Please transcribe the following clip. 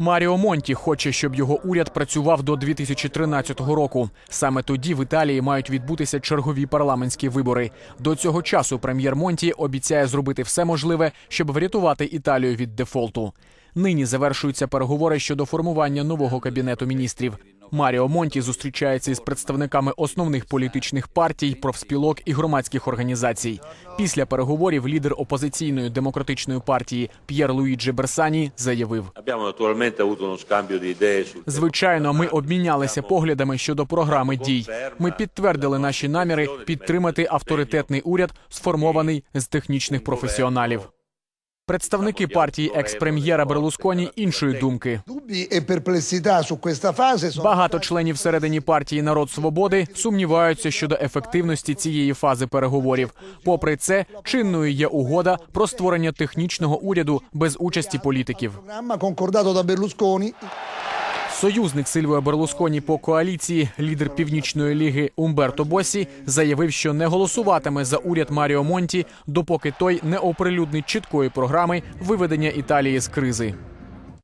Маріо Монті хоче, щоб його уряд працював до 2013 року. Саме тоді в Італії мають відбутися чергові парламентські вибори. До цього часу прем'єр Монті обіцяє зробити все можливе, щоб врятувати Італію від дефолту. Нині завершуються переговори щодо формування нового кабінету міністрів. Маріо Монті зустрічається із представниками основних політичних партій, профспілок і громадських організацій. Після переговорів лідер опозиційної демократичної партії П'єр Луїджі Берсані заявив: Звичайно, ми обмінялися поглядами щодо програми дій. Ми підтвердили наші наміри підтримати авторитетний уряд, сформований з технічних професіоналів. Представники партії екс-прем'єра Берлусконі іншої думки. E Багато членів всередині партії Народ Свободи сумніваються щодо ефективності цієї фази переговорів. Попри це, чинною є угода про створення технічного уряду без участі політиків. Союзник Сильвіо Берлусконі по коаліції, лідер Північної ліги Умберто Босі, заявив, що не голосуватиме за уряд Маріо Монті, допоки той не оприлюднить чіткої програми виведення Італії з кризи.